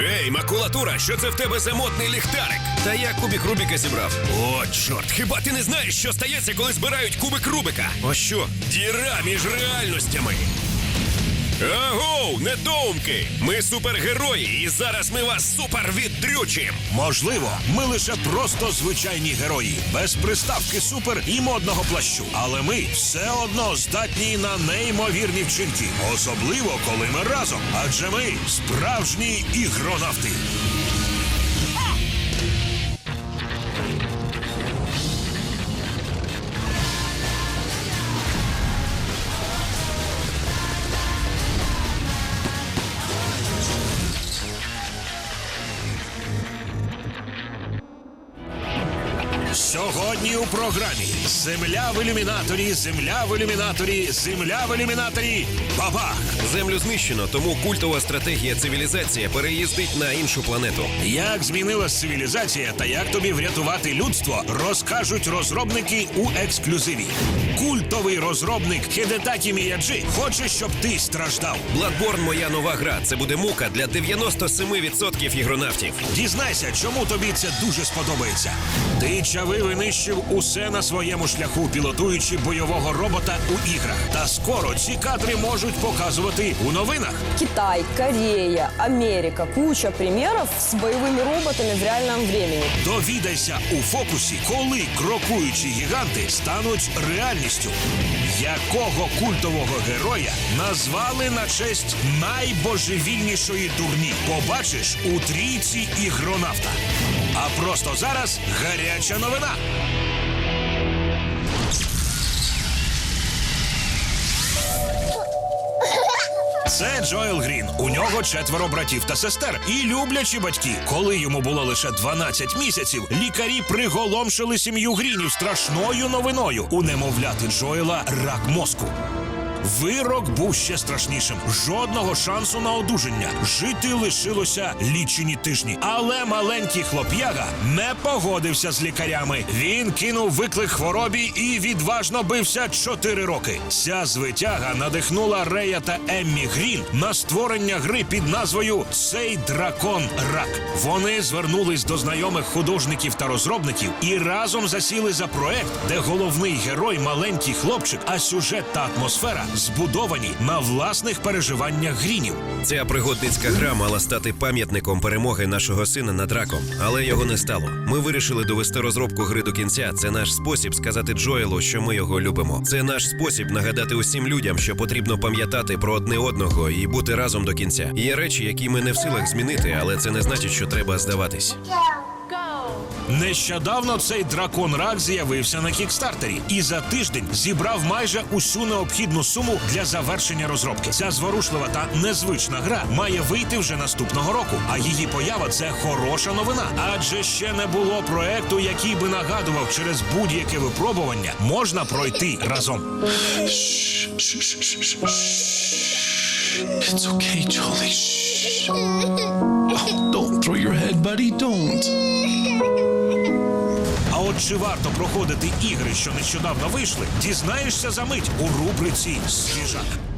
Ей, макулатура, що це в тебе за модний ліхтарик? Та я кубік Рубіка зібрав. О, чорт, хіба ти не знаєш, що стається, коли збирають кубик Рубика? О що? Діра між реальностями. Агоу, недоумки! Ми супергерої, і зараз ми вас супер віддрючим! Можливо, ми лише просто звичайні герої, без приставки супер і модного плащу. Але ми все одно здатні на неймовірні вчинки, особливо коли ми разом. Адже ми справжні ігронавти. Сьогодні у програмі Земля в ілюмінаторі, земля в ілюмінаторі, земля в ілюмінаторі. Бабах! Землю знищено, тому культова стратегія цивілізація переїздить на іншу планету. Як змінилась цивілізація та як тобі врятувати людство, розкажуть розробники у ексклюзиві. Культовий розробник Хедетакі Міяджі хоче, щоб ти страждав. Bloodborne – моя нова гра. Це буде мука для 97% ігронавтів. Дізнайся, чому тобі це дуже сподобається. Ти чави винищив усе на своєму шляху, пілотуючи бойового робота у іграх. Та скоро ці кадри можуть показувати у новинах. Китай, Корея, Америка. Куча примеров с боевыми роботами в реальном времени. Довідайся у фокусі, коли крокуючі гіганти стануть реальністю. Якого культового героя назвали на честь найбожевільнішої дурні? Побачиш у трійці ігронавта. А просто зараз гаряча новина. Це Джоел Грін. У нього четверо братів та сестер і люблячі батьки. Коли йому було лише 12 місяців, лікарі приголомшили сім'ю Грінів страшною новиною. У немовляти Джоела рак мозку. Вирок був ще страшнішим. Жодного шансу на одужання. Жити лишилося лічені тижні. Але маленький хлоп'яга не погодився з лікарями. Він кинув виклик хворобі і відважно бився 4 роки. Ця звитяга надихнула Рея та Еммі Грін на створення гри під назвою Цей дракон рак. Вони звернулись до знайомих художників та розробників і разом засіли за проект, де головний герой маленький хлопчик, а сюжет та атмосфера збудовані на власних переживаннях грінів. Ця пригодницька гра мала стати пам'ятником перемоги нашого сина над раком, але його не стало. Ми вирішили довести розробку гри до кінця. Це наш спосіб сказати Джоелу, що ми його любимо. Це наш спосіб нагадати усім людям, що потрібно пам'ятати про одне одного і бути разом до кінця. Є речі, які ми не в силах змінити, але це не значить, що треба здаватись. Нещодавно цей дракон рак з'явився на кікстартері і за тиждень зібрав майже усю необхідну суму для завершення розробки. Ця зворушлива та незвична гра має вийти вже наступного року. А її поява це хороша новина. Адже ще не було проекту, який би нагадував, через будь-яке випробування можна пройти разом. It's okay, Jolly. Oh, don't throw your head, buddy. Don't. От чи варто проходити ігри, що нещодавно вийшли, дізнаєшся за мить у рубриці Свіжак.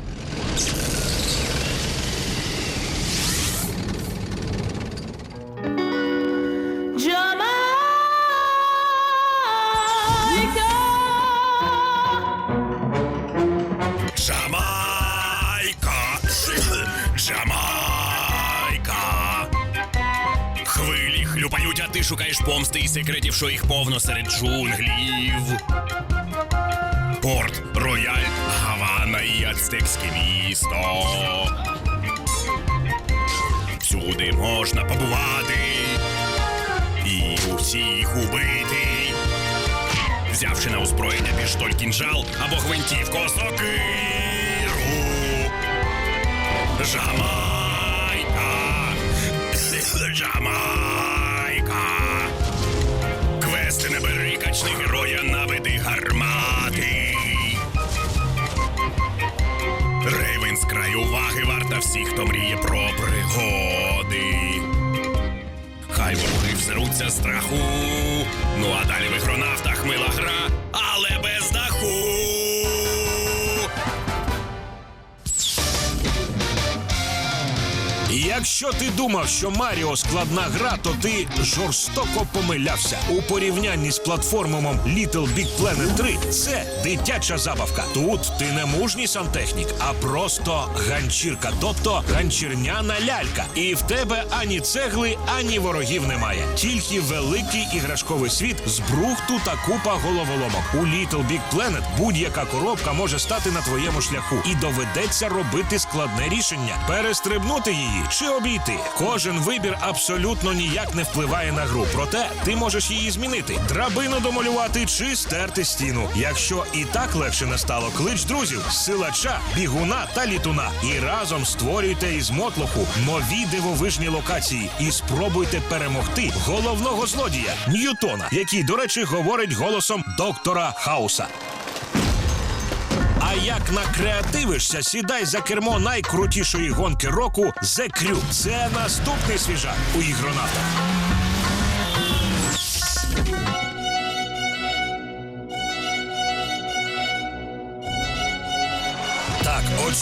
Шукаєш помсти і секретів, що їх повно серед джунглів. Порт, Рояль, Гавана і Ацтекське місто. Всюди можна побувати і усіх убити. Взявши на озброєння піштоль кінжал або гвинтівку сокиру. Жамайка! Жамайка! Не героя, наведи гармати. Рейвен з краю уваги варта всіх, хто мріє про пригоди. Хай вороги взеруться страху. Ну а далі в ігронавтах мила гра, але без Якщо ти думав, що Маріо складна гра, то ти жорстоко помилявся. У порівнянні з платформомом Little Big Planet 3 це дитяча забавка. Тут ти не мужній сантехнік, а просто ганчірка, тобто ганчірняна лялька. І в тебе ані цегли, ані ворогів немає. Тільки великий іграшковий світ з брухту та купа головоломок. У Little Big Planet будь-яка коробка може стати на твоєму шляху, і доведеться робити складне рішення: перестрибнути її чи обійти. Кожен вибір абсолютно ніяк не впливає на гру. Проте ти можеш її змінити, драбину домалювати чи стерти стіну. Якщо і так легше не стало, клич друзів, силача, бігуна та літуна. І разом створюйте із мотлоху нові дивовижні локації і спробуйте перемогти головного злодія Ньютона, який, до речі, говорить голосом доктора Хауса. А як накреативишся, сідай за кермо найкрутішої гонки року The Crew. Це наступний свіжак у ігронавтах.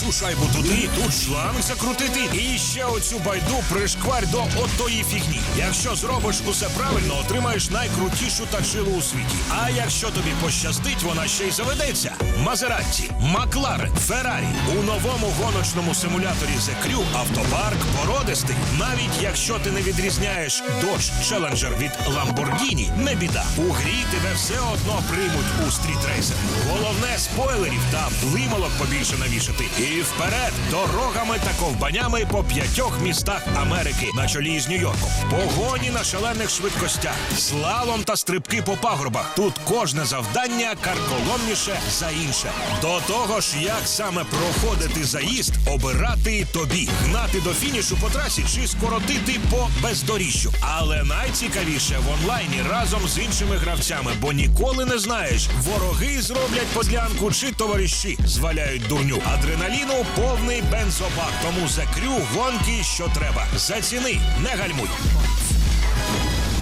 Оцю шайбу туди, тут шланг закрутити і ще оцю байду пришкварь до отої фігні. Якщо зробиш усе правильно, отримаєш найкрутішу тачилу у світі. А якщо тобі пощастить, вона ще й заведеться. Мазератті, Макларен, Феррарі у новому гоночному симуляторі The Crew автопарк породистий. Навіть якщо ти не відрізняєш Dodge Challenger від Lamborghini, не біда. У грі тебе все одно приймуть у стрітрейсер. Головне спойлерів та блималок побільше навішати. І вперед дорогами та ковбанями по п'ятьох містах Америки на чолі з Нью-Йорком. Погоні на шалених швидкостях, слалом та стрибки по пагорбах. Тут кожне завдання карколомніше за інше. До того ж, як саме проходити заїзд, обирати тобі, гнати до фінішу по трасі чи скоротити по бездоріжжю. Але найцікавіше в онлайні разом з іншими гравцями, бо ніколи не знаєш, вороги зроблять подлянку чи товариші зваляють дурню. Адреналіну повний бензобак. Тому закрю гонки, що треба. Заціни, не гальмуй.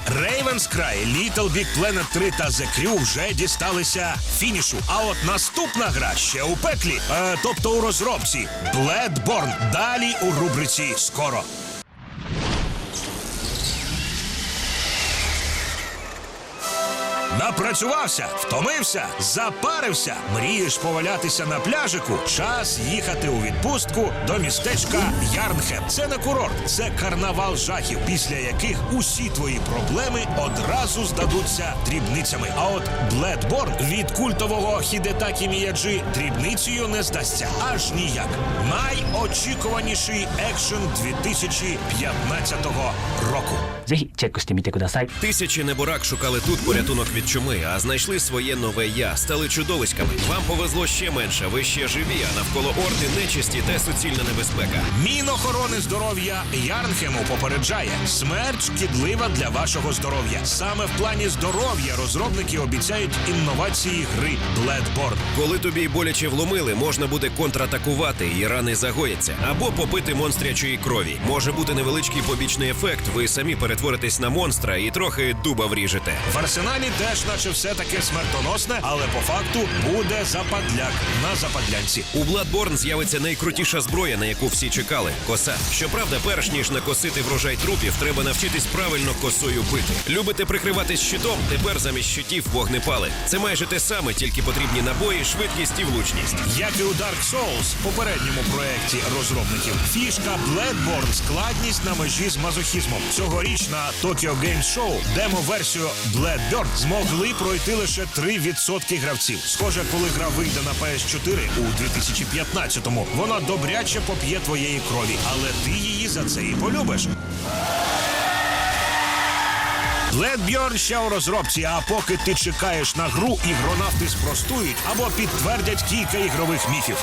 Рейвенс Край, Little Big Planet 3 та The Crew вже дісталися фінішу. А от наступна гра ще у пеклі, е, тобто у розробці Bloodborne. Далі у рубриці скоро. Напрацювався, втомився, запарився. Мрієш повалятися на пляжику. Час їхати у відпустку до містечка Ярнхем. Це не курорт, це карнавал жахів, після яких усі твої проблеми одразу здадуться дрібницями. А от Бледборн від культового Хідетакі Міяджі дрібницею не здасться аж ніяк. Найочікуваніший екшен 2015 року. Тисячі неборак шукали тут порятунок від чоловіка чуми, а знайшли своє нове я, стали чудовиськами. Вам повезло ще менше. Ви ще живі, а навколо орди нечисті та суцільна небезпека. Мінохорони здоров'я Ярнхему попереджає, смерть шкідлива для вашого здоров'я. Саме в плані здоров'я розробники обіцяють інновації гри Bloodborne. Коли тобі й боляче вломили, можна буде контратакувати, і рани загояться, або попити монстрячої крові. Може бути невеличкий побічний ефект. Ви самі перетворитесь на монстра і трохи дуба вріжете. В арсеналі теж, наче все таке смертоносне, але по факту буде западляк на западлянці. У Bloodborne з'явиться найкрутіша зброя, на яку всі чекали коса. Щоправда, перш ніж накосити врожай трупів, треба навчитись правильно косою бити. Любите прикриватись щитом? Тепер замість щитів вогнепали. Це майже те саме, тільки потрібні набої, швидкість і влучність. Як і у Dark Souls, попередньому проєкті розробників, фішка Bloodborne – складність на межі з мазохізмом. Цьогоріч на Tokyo Games Show демо-версію Bloodborne змогли пройти лише 3% гравців. Схоже, коли гра вийде на PS4 у 2015-му, вона добряче поп'є твоєї крові, але ти її за це і полюбиш. Bloodborne ще у розробці, а поки ти чекаєш на гру, ігронавти спростують або підтвердять кілька ігрових міфів.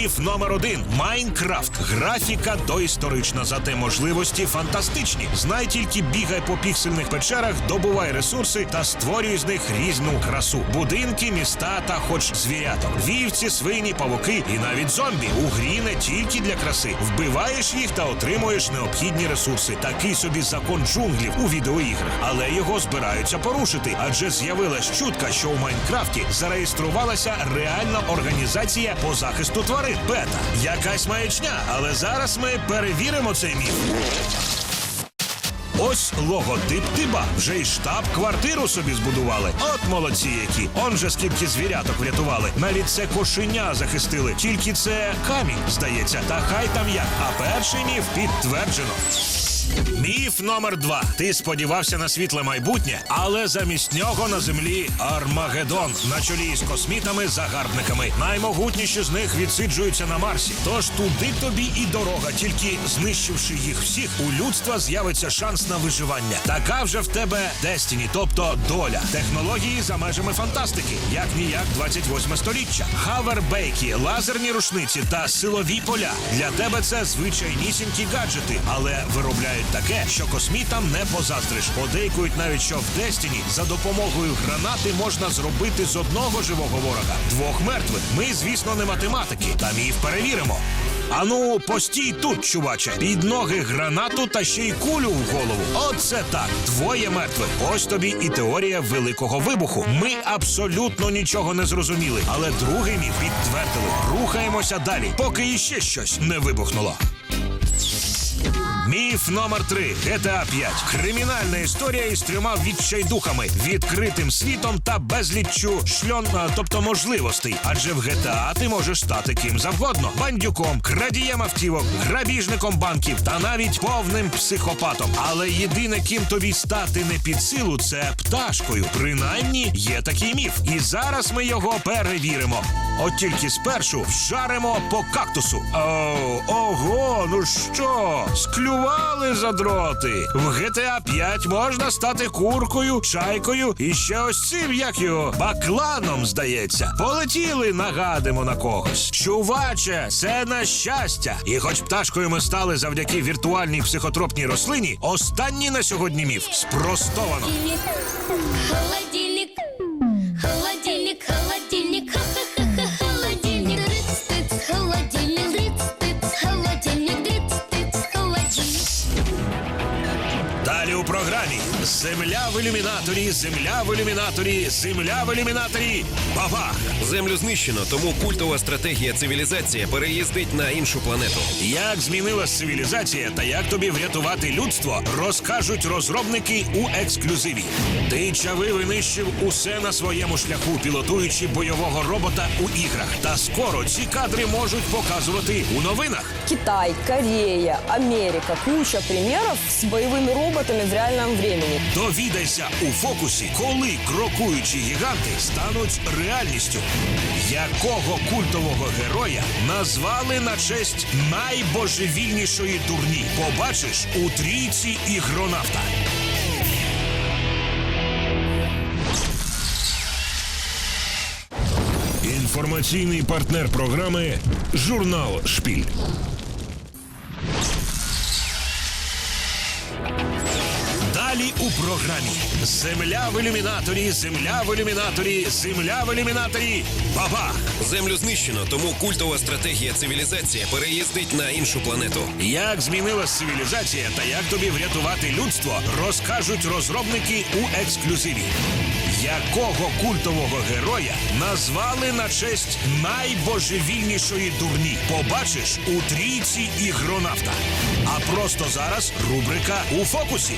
Міф номер один Майнкрафт. Графіка доісторична, зате можливості фантастичні. Знай тільки бігай по піксельних печерах, добувай ресурси та створюй з них різну красу. Будинки, міста та хоч звіряток. Вівці, свині, павуки і навіть зомбі. У грі не тільки для краси. Вбиваєш їх та отримуєш необхідні ресурси. Такий собі закон джунглів у відеоіграх. Але його збираються порушити, адже з'явилась чутка, що у Майнкрафті зареєструвалася реальна організація по захисту тварин. Фаворит бета. Якась маячня, але зараз ми перевіримо цей міф. Ось логотип Тиба. Вже й штаб-квартиру собі збудували. От молодці які. Он же скільки звіряток врятували. Навіть це кошеня захистили. Тільки це камінь, здається. Та хай там як. А перший міф підтверджено. Міф номер два. Ти сподівався на світле майбутнє, але замість нього на землі Армагеддон на чолі з космітами-загарбниками. Наймогутніші з них відсиджуються на Марсі. Тож туди тобі і дорога. Тільки знищивши їх всіх, у людства з'явиться шанс на виживання. Така вже в тебе Дестіні, тобто доля. Технології за межами фантастики, як ніяк 28 століття. Хавербейки, лазерні рушниці та силові поля. Для тебе це звичайнісінькі гаджети, але виробляють таке, що космітам не позаздриш. Подейкують навіть, що в Дестіні за допомогою гранати можна зробити з одного живого ворога двох мертвих. Ми, звісно, не математики, та міф перевіримо. Ану, постій тут, чуваче. Під ноги гранату та ще й кулю в голову. Оце так. Двоє мертвих. Ось тобі і теорія великого вибуху. Ми абсолютно нічого не зрозуміли, але другий міф підтвердили. Рухаємося далі, поки іще щось не вибухнуло. Міф номер 3 GTA 5. Кримінальна історія із трьома відчайдухами, відкритим світом та безліччю шльон, тобто можливостей. Адже в GTA ти можеш стати ким завгодно: бандюком, крадієм автівок, грабіжником банків та навіть повним психопатом. Але єдине, ким тобі стати не під силу, це пташкою. Принаймні є такий міф. І зараз ми його перевіримо. От тільки спершу вжаримо по кактусу. О, ого, ну що? Склювали задроти. В GTA 5 можна стати куркою, чайкою і ще ось цим, як його, бакланом, здається. Полетіли, нагадимо на когось. Чуваче, це на щастя. І хоч пташкою ми стали завдяки віртуальній психотропній рослині, останній на сьогодні міф спростовано. Земля в ілюмінаторі, земля в ілюмінаторі, земля в ілюмінаторі. Бабах! Землю знищено, тому культова стратегія цивілізація переїздить на іншу планету. Як змінилась цивілізація та як тобі врятувати людство, розкажуть розробники у ексклюзиві. Ти чави винищив усе на своєму шляху, пілотуючи бойового робота у іграх. Та скоро ці кадри можуть показувати у новинах. Китай, Корея, Америка. Куча примеров с боевыми роботами в реальном времени. Довідайся у фокусі, коли крокуючі гіганти стануть реальністю. Якого культового героя назвали на честь найбожевільнішої дурні? Побачиш у трійці ігронавта. Інформаційний партнер програми Журнал Шпіль. Далі у програмі Земля в ілюмінаторі, земля в ілюмінаторі, земля в ілюмінаторі. Бабах! Землю знищено, тому культова стратегія цивілізація переїздить на іншу планету. Як змінилась цивілізація та як тобі врятувати людство, розкажуть розробники у ексклюзиві. Якого культового героя назвали на честь найбожевільнішої дурні? Побачиш у трійці ігронавта. А просто зараз рубрика у фокусі.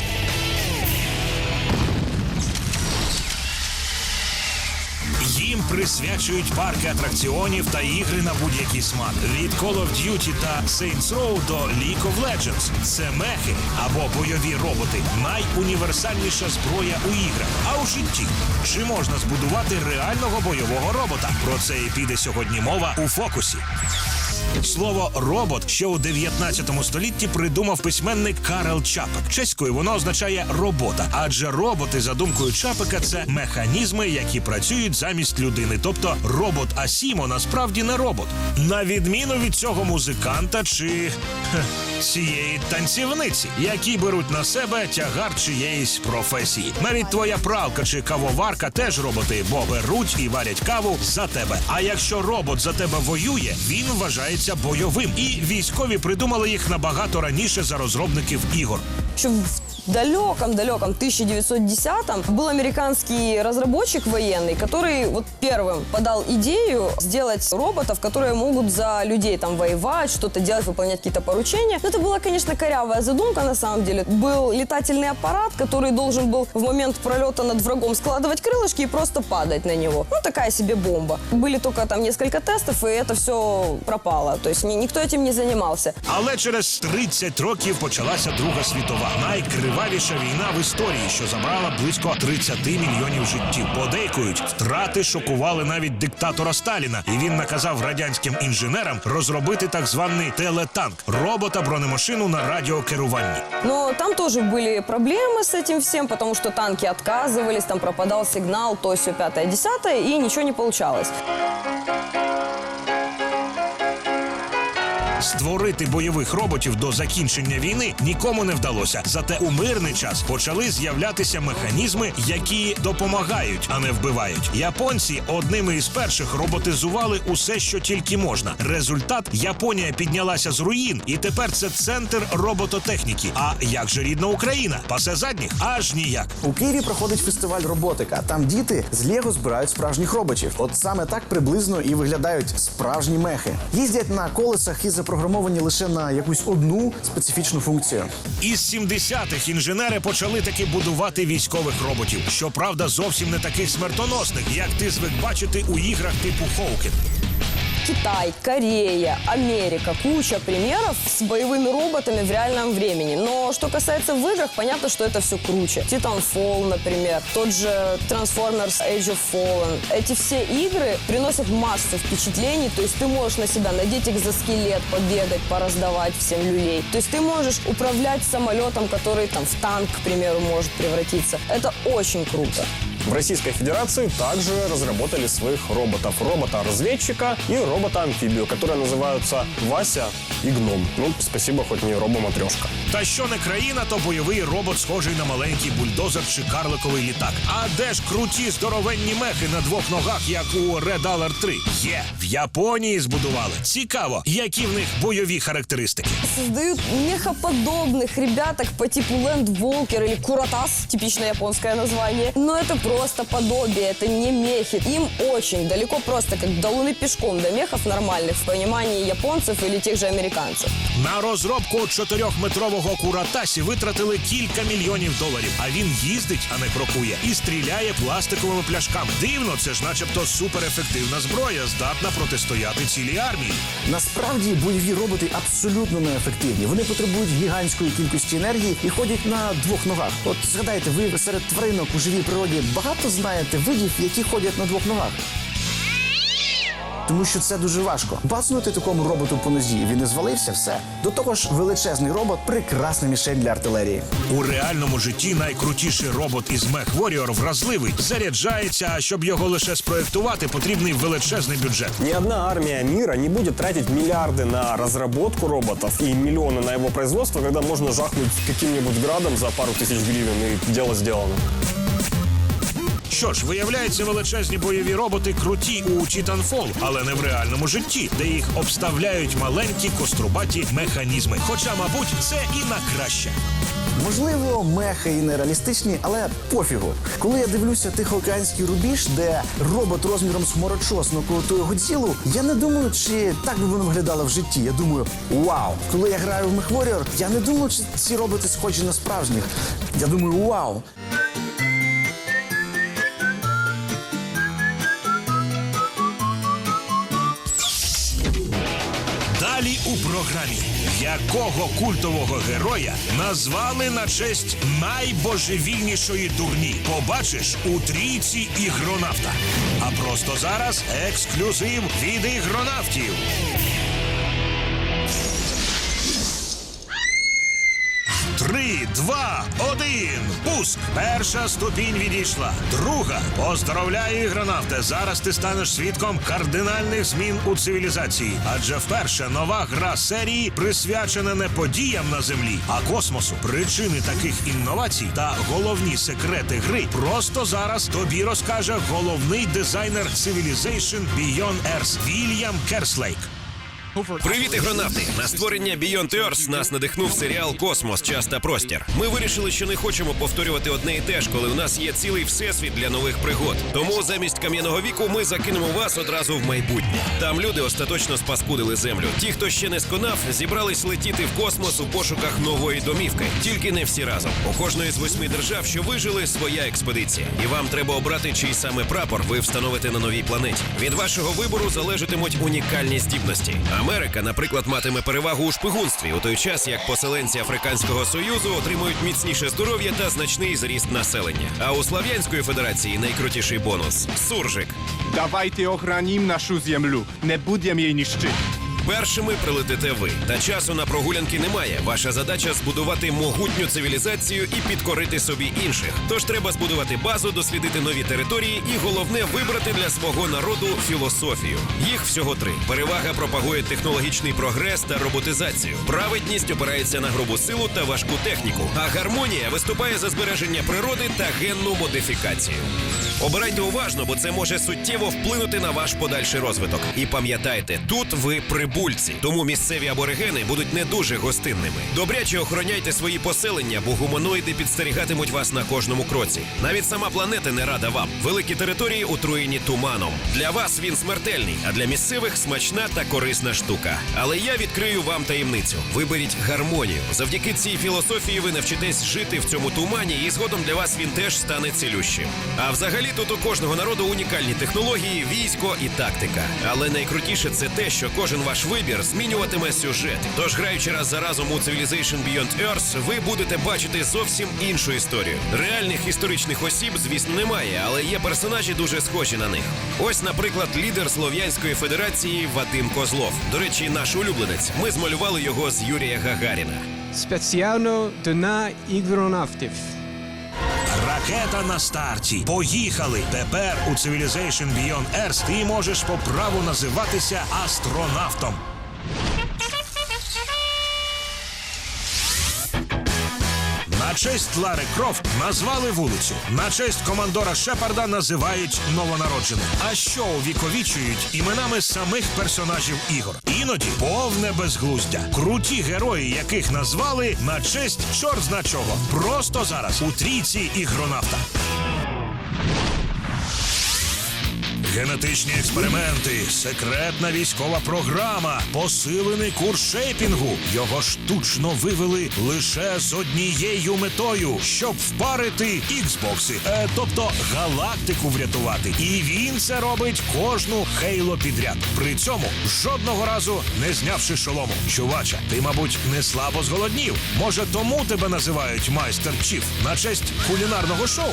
Присвячують парки атракціонів та ігри на будь-який смак. Від Call of Duty та Saints Row до League of Legends. Це мехи або бойові роботи. Найуніверсальніша зброя у іграх. А у житті чи можна збудувати реального бойового робота? Про це і піде сьогодні мова у фокусі. Слово робот ще у 19 столітті придумав письменник Карел Чапек. Чеською воно означає робота, адже роботи, за думкою Чапека, це механізми, які працюють замість людини. Тобто робот Асімо насправді не робот. На відміну від цього музиканта чи хе, цієї танцівниці, які беруть на себе тягар чиєїсь професії. Навіть твоя пралка чи кавоварка теж роботи, бо беруть і варять каву за тебе. А якщо робот за тебе воює, він вважає вважається бойовим, і військові придумали їх набагато раніше за розробників ігор. Еще в далеком-далеком 1910-м был американский разработчик военный, который вот первым подал идею сделать роботов, которые могут за людей там воевать, что-то делать, выполнять какие-то поручения. Но это была, конечно, корявая задумка на самом деле. Был летательный аппарат, который должен был в момент пролета над врагом складывать крылышки и просто падать на него. Ну, такая себе бомба. Были только там несколько тестов, и это все пропало. То есть ни- никто этим не занимался. Але через 30 років почалася Друга світова, найкривавіша війна в історії, що забрала близько 30 мільйонів життів. Подейкують, втрати шокували навіть диктатора Сталіна, і він наказав радянським інженерам розробити так званий телетанк робота бронемашину на радіокеруванні. Но там тоже были проблемы с этим всем, потому что танки отказывались, там пропадал сигнал, то все пятое, десятое, и ничего не получалось. Створити бойових роботів до закінчення війни нікому не вдалося. Зате у мирний час почали з'являтися механізми, які допомагають, а не вбивають. Японці одними із перших роботизували усе, що тільки можна. Результат Японія піднялася з руїн, і тепер це центр робототехніки. А як же рідна Україна? Пасе задніх? Аж ніяк. У Києві проходить фестиваль роботика. Там діти з Лего збирають справжніх роботів. От саме так приблизно і виглядають справжні мехи. Їздять на колесах і запрограмовані лише на якусь одну специфічну функцію. Із 70-х інженери почали таки будувати військових роботів. Щоправда, зовсім не таких смертоносних, як ти звик бачити у іграх типу Хоукен. Китай, Корея, Америка, куча примеров с боевыми роботами в реальном времени. Но что касается в играх, понятно, что это все круче. Titanfall, например, тот же Transformers Age of Fallen. Эти все игры приносят массу впечатлений, то есть ты можешь на себя надеть экзоскелет, побегать, пораздавать всем люлей. То есть ты можешь управлять самолетом, который там в танк, к примеру, может превратиться. Это очень круто. В Российской Федерации также разработали своих роботов. Робота-разведчика и робота-амфибию, которые называются Вася и Гном. Ну, спасибо, хоть не робоматрешка. Та що не країна, то бойовий робот схожий на маленький бульдозер чи карликовий літак. А де ж круті здоровенні мехи на двох ногах, як у Red Alert 3? Є в Японії збудували. Цікаво, які в них бойові характеристики. создают мехоподобных ребяток по типу Land Walker или Куратас, типичное японское название. Но это просто подобие, это не мехи. Им очень далеко просто как до луны пешком до мехов нормальных в понимании японцев или тех же американцев. На розробку чотирьохметрового куратасі витратили кілька мільйонів доларів. А він їздить, а не крокує, і стріляє пластиковими пляшками. Дивно, це ж, начебто, суперефективна зброя, здатна протистояти цілій армії. Насправді бойові роботи абсолютно неефективні. Вони потребують гігантської кількості енергії і ходять на двох ногах. От згадайте, ви серед тваринок у живій природі багато знаєте видів, які ходять на двох ногах. Тому що це дуже важко. Бацнути такому роботу по нозі, він не звалився, все. До того ж, величезний робот прекрасна мішень для артилерії. У реальному житті найкрутіший робот із Mech Warrior вразливий, заряджається, а щоб його лише спроектувати, потрібний величезний бюджет. Ни одна армия мира не будет тратить миллиарды на разработку роботов и миллионы на его производство, когда можно жахнуть каким-нибудь градом за пару тысяч гривен и дело сделано. Що ж, виявляється, величезні бойові роботи круті у Titanfall, але не в реальному житті, де їх обставляють маленькі кострубаті механізми. Хоча, мабуть, це і на краще. Можливо, мехи і нереалістичні, але пофігу. Коли я дивлюся тихоокеанський рубіж, де робот розміром з хмарочос нокаутує Годзілу, я не думаю, чи так би воно виглядало в житті. Я думаю, вау! Коли я граю в Мехворіор, я не думаю, чи ці роботи схожі на справжніх. Я думаю, вау! Далі у програмі якого культового героя назвали на честь найбожевільнішої дурні. Побачиш у трійці ігронавта. А просто зараз ексклюзив від ігронавтів. Два, один. Пуск. Перша ступінь відійшла. Друга. Поздоровляю, ігронавте. Зараз ти станеш свідком кардинальних змін у цивілізації. Адже вперше нова гра серії присвячена не подіям на землі, а космосу. Причини таких інновацій та головні секрети гри просто зараз тобі розкаже головний дизайнер Civilization Beyond Earth Вільям Керслейк. Привіт, ігронавти! На створення Beyond Earth нас надихнув серіал Космос, час та простір. Ми вирішили, що не хочемо повторювати одне і те ж, коли у нас є цілий всесвіт для нових пригод. Тому замість кам'яного віку ми закинемо вас одразу в майбутнє. Там люди остаточно спаскудили землю. Ті, хто ще не сконав, зібрались летіти в космос у пошуках нової домівки. Тільки не всі разом. У кожної з восьми держав, що вижили, своя експедиція. І вам треба обрати, чий саме прапор ви встановите на новій планеті. Від вашого вибору залежатимуть унікальні здібності. Америка, наприклад, матиме перевагу у шпигунстві, у той час як поселенці Африканського союзу отримують міцніше здоров'я та значний зріст населення. А у Слав'янської Федерації найкрутіший бонус суржик. Давайте охранім нашу землю, не будемо її нищити. Першими прилетите ви. Та часу на прогулянки немає. Ваша задача збудувати могутню цивілізацію і підкорити собі інших. Тож треба збудувати базу, дослідити нові території і головне вибрати для свого народу філософію. Їх всього три. Перевага пропагує технологічний прогрес та роботизацію. Праведність опирається на грубу силу та важку техніку. А гармонія виступає за збереження природи та генну модифікацію. Обирайте уважно, бо це може суттєво вплинути на ваш подальший розвиток. І пам'ятайте, тут ви прибульці, тому місцеві аборигени будуть не дуже гостинними. Добряче охороняйте свої поселення, бо гуманоїди підстерігатимуть вас на кожному кроці. Навіть сама планета не рада вам. Великі території отруєні туманом. Для вас він смертельний, а для місцевих смачна та корисна штука. Але я відкрию вам таємницю. Виберіть гармонію. Завдяки цій філософії ви навчитесь жити в цьому тумані, і згодом для вас він теж стане цілющим. А взагалі тут у кожного народу унікальні технології, військо і тактика. Але найкрутіше це те, що кожен ваш вибір змінюватиме сюжет. Тож, граючи раз за разом у Civilization Beyond Earth, ви будете бачити зовсім іншу історію. Реальних історичних осіб, звісно, немає, але є персонажі дуже схожі на них. Ось, наприклад, лідер Слов'янської Федерації Вадим Козлов. До речі, наш улюбленець. Ми змалювали його з Юрія Гагаріна. Спеціально для ігронавтів. Ракета на старті. Поїхали! Тепер у Civilization Beyond Earth ти можеш по праву називатися астронавтом. Честь Лари Крофт назвали вулицю. На честь командора Шепарда називають новонароджену. А що увіковічують іменами самих персонажів ігор. Іноді повне безглуздя. Круті герої, яких назвали на честь чорт зна чого. Просто зараз у трійці ігронавта. Генетичні експерименти, секретна військова програма, посилений курс шейпінгу. Його штучно вивели лише з однією метою, щоб впарити іксбокси, е, тобто галактику врятувати. І він це робить кожну хейло підряд. При цьому жодного разу не знявши шолому. Чувача, ти, мабуть, не слабо зголоднів. Може, тому тебе називають майстер Чіф на честь кулінарного шоу.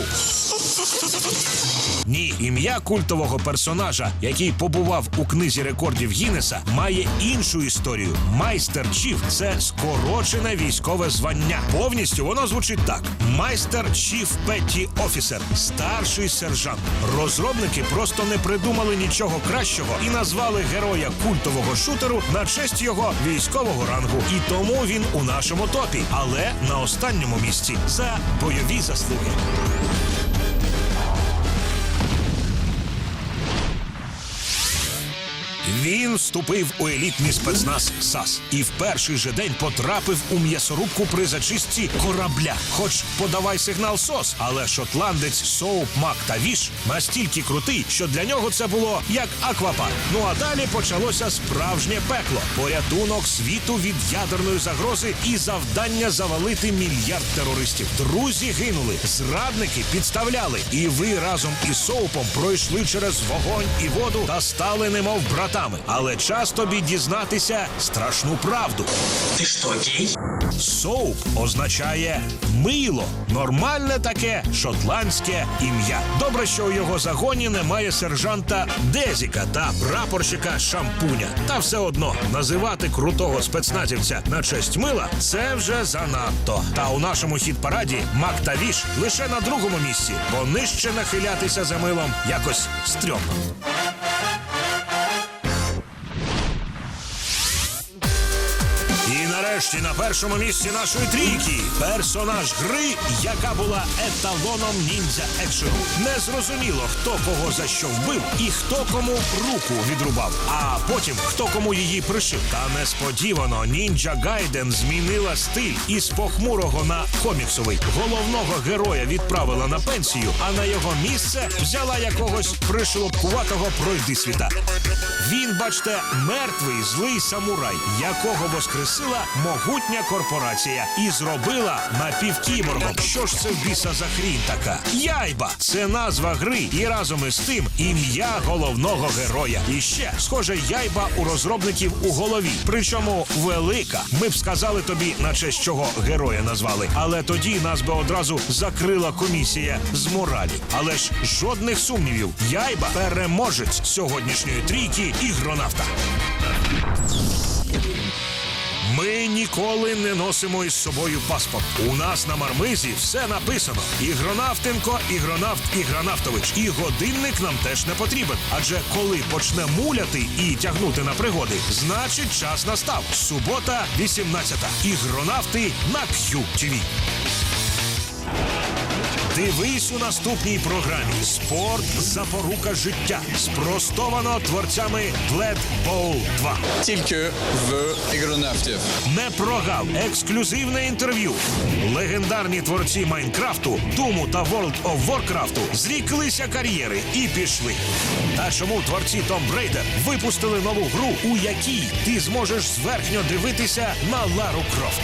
Ні, ім'я культового персонажа, який побував у книзі рекордів Гіннеса, має іншу історію. Майстер Чіф це скорочене військове звання. Повністю воно звучить так: майстер Чіф Петті Офісер, старший сержант. Розробники просто не придумали нічого кращого і назвали героя культового шутеру на честь його військового рангу. І тому він у нашому топі, але на останньому місці за бойові заслуги. Він вступив у елітний спецназ САС і в перший же день потрапив у м'ясорубку при зачистці корабля. Хоч подавай сигнал СОС, але шотландець Соуп Мак та Віш настільки крутий, що для нього це було як аквапарк. Ну а далі почалося справжнє пекло, порятунок світу від ядерної загрози і завдання завалити мільярд терористів. Друзі гинули, зрадники підставляли, і ви разом із Соупом пройшли через вогонь і воду та стали немов братами. Але час тобі дізнатися страшну правду. Ты что, гей? Соуп означає мило, нормальне таке шотландське ім'я. Добре, що у його загоні немає сержанта Дезіка та прапорщика Шампуня. Та все одно називати крутого спецназівця на честь мила це вже занадто. Та у нашому хіт-параді Мак та Віш лише на другому місці, бо нижче нахилятися за милом якось стрьомно. Нарешті на першому місці нашої трійки персонаж гри, яка була еталоном ніндзя екшену. Не зрозуміло, хто кого за що вбив і хто кому руку відрубав, а потім хто кому її пришив. Та несподівано ніндзя Гайден змінила стиль із похмурого на коміксовий. Головного героя відправила на пенсію, а на його місце взяла якогось пришлопкуватого пройди світа. Він, бачте, мертвий злий самурай, якого воскресила могутня корпорація і зробила напівкіборгом. Що ж це біса за хрінь така? Яйба! Це назва гри, і разом із тим ім'я головного героя. І ще, схоже, яйба у розробників у голові. Причому велика. Ми б сказали тобі, на честь чого героя назвали. Але тоді нас би одразу закрила комісія з моралі. Але ж жодних сумнівів. Яйба переможець сьогоднішньої трійки ігронавта. Ми ніколи не носимо із собою паспорт. У нас на мармизі все написано: Ігронавтенко, ігронавт, ігронавтович. І годинник нам теж не потрібен. Адже коли почне муляти і тягнути на пригоди, значить час настав. Субота, 18. Ігронавти на QTV. Дивись у наступній програмі Спорт запорука життя. Спростовано творцями Bowl 2. Тільки в ігронавтів. Не прогав ексклюзивне інтерв'ю. Легендарні творці Майнкрафту, Думу та World of Warcraft зріклися кар'єри і пішли. Та чому творці Tomb Raider випустили нову гру, у якій ти зможеш зверхньо дивитися на Лару Крофт?